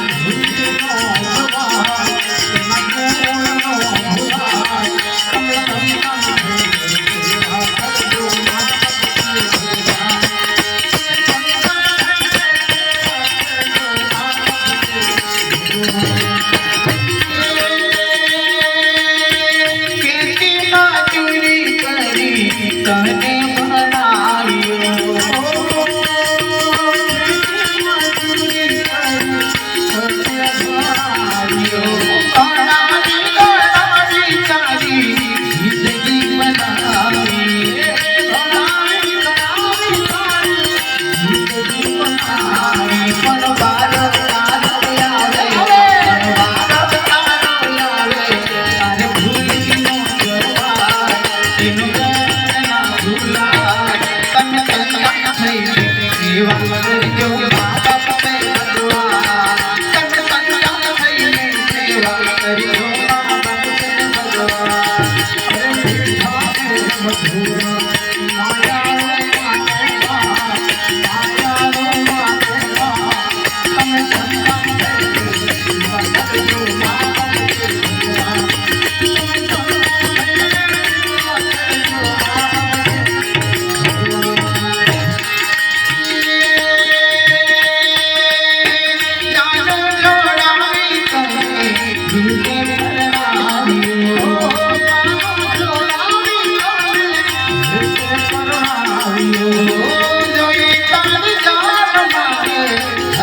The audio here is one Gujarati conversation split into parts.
Oh,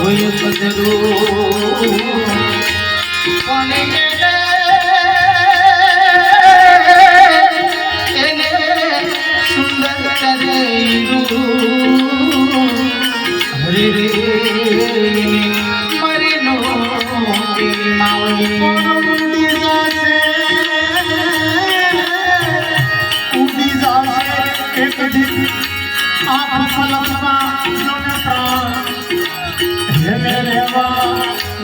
હોય પદરો કોને એને સુંદર કરેલું. હરે રે મરે નો ઉડી જાશે.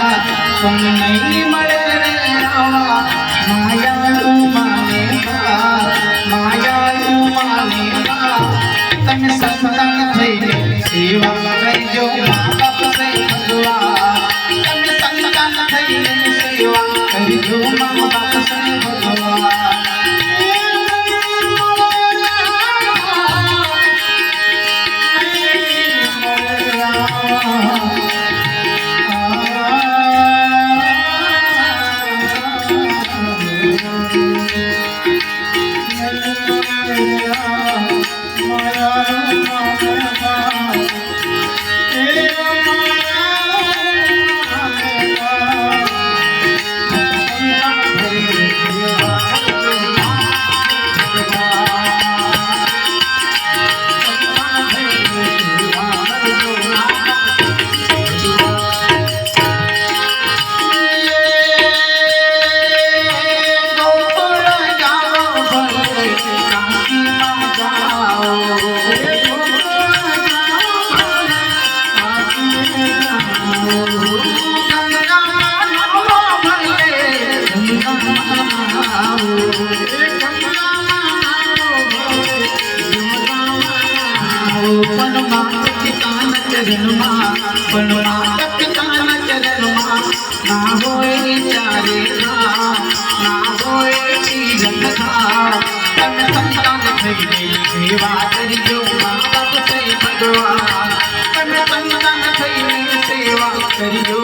નહીં મળે રે આવા માયાળું માને બા માયાળું માને તમે સંતાન થઈને સેવા કરજો મા બાપ સે ભગવાન તમે સંતાન થઈને ના હોય વિચારે ખા ના હોય જીવન ખા તમે સંતાન થઈને સેવા કરજો સેવા કરજો